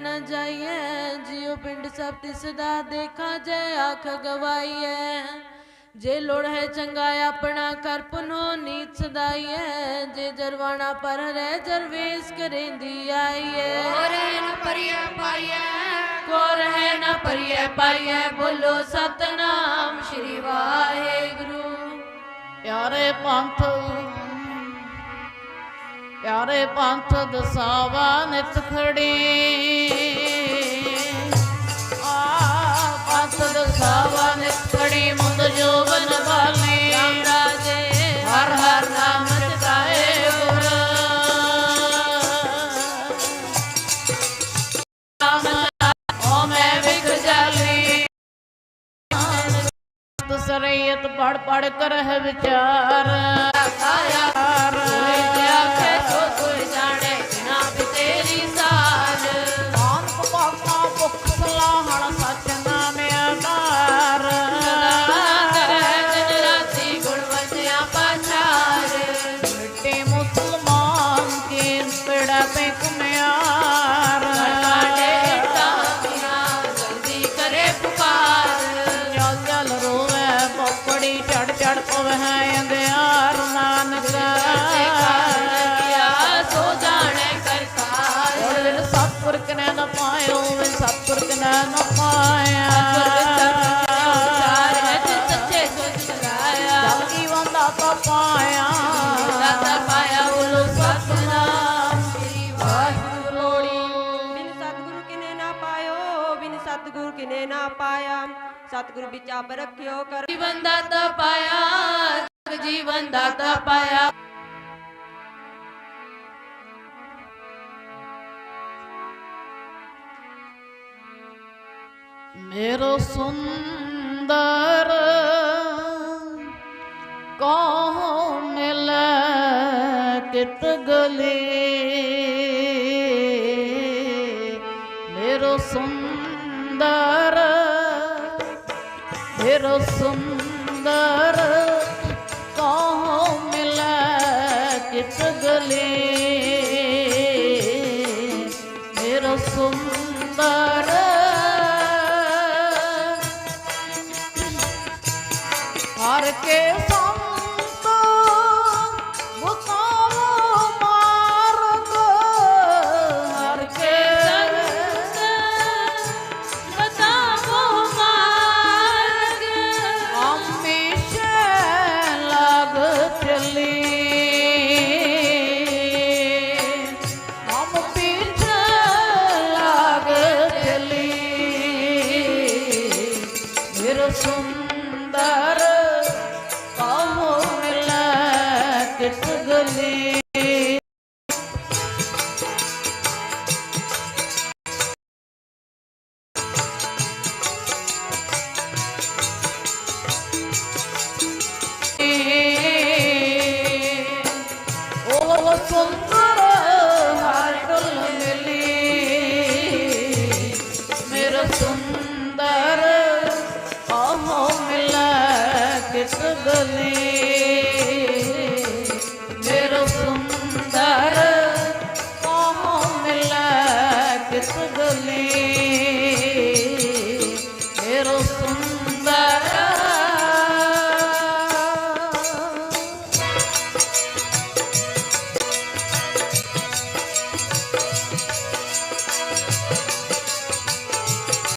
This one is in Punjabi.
ਨ ਜਾਈਐ ਜਿਉ ਪਿੰਡ ਸਭ ਤਿਸ ਦਾ ਦੇਖਾਂ ਜੈ ਆਖ ਗਵਾਈਐ। ਜੇ ਲੋੜ ਹੈ ਚੰਗਾ ਆਪਣਾ ਕਰ ਪੁਨੋ ਨੀਤ ਸਦਾਈਐ ਜੇ ਜਰਵਾਣਾ ਪਰ ਰਹਿ ਜਰਵੇਸ ਕਰੇਂਦੀ ਆਈਐ। ਕੋਰੇ ਨ ਪਰਿਆ ਪਾਈਐ ਕੋਰ ਨ ਪਰਿਐ ਪਾਈਐ ਬੋਲੋ ਸਤਨਾਮ ਸ਼੍ਰੀ ਵਾਹਿਗੁਰੂ। ਪਿਆਰੇ ਪੰਥ ਪਿਆਰੇ ਪੰਥ ਦਸਾਵਾ ਨਿਤ ਖੜੀ। ਆ ਪੰਥ ਦਸਾਵਾ ਨਿਤ ਖੜੀ ਮੁੰਦ ਜੋਬਨ ਵਾਲੀ ਰਾਮ ਰਾਜੇ ਹਰ ਹਰ ਨਾਮ ਗੁਰ। ਸਰਈਤ ਪੜ ਪੜ ਕਰ ਹੈ ਵਿਚਾਰ। ਚੜ ਪਵਹਿ ਅੰਧਿਆਰ ਨਾਨਕ। ਲੱਗਿਆ ਸੋ ਜਾਣੇ ਕਰਤਾਰ ਔਰ ਵਿਨ ਸਤਿਗੁਰ ਕਨੈ ਨ ਪਾਇਓ ਕਨੈ ਨ ਪਾਇਆ। ਤੇ ਸੱਚੇ ਵੰਦਾ ਪਾਇਆ। ਸਤਿਗੁਰੂ ਕਿਨੇ ਨਾ ਪਾਇਆ ਸਤਿਗੁਰੂ ਵਿੱਚ ਆਪ ਰੱਖਿਓ ਕਰ। ਜੀਵਨ ਦਾਤਾ ਪਾਇਆ ਜਗ ਜੀਵਨ ਦਾਤਾ ਪਾਇਆ। ਮੇਰੋ ਸੁੰਦਰ ਕੋ ਮਿਲੈ ਕਿਤ ਗਲੀ? ਸੁੰਦਰ ਮੇਰੋ ਸੁੰਦਰ ਕੋ ਮਿਲੈ ਕਿਤ ਗਲੀ? ਮੇਰੋ ਸੁੰਦਰ ਮੇਰਾ ਸੁੰਦਰ ਕਹੋ ਮਿਲੈ ਕਿਸ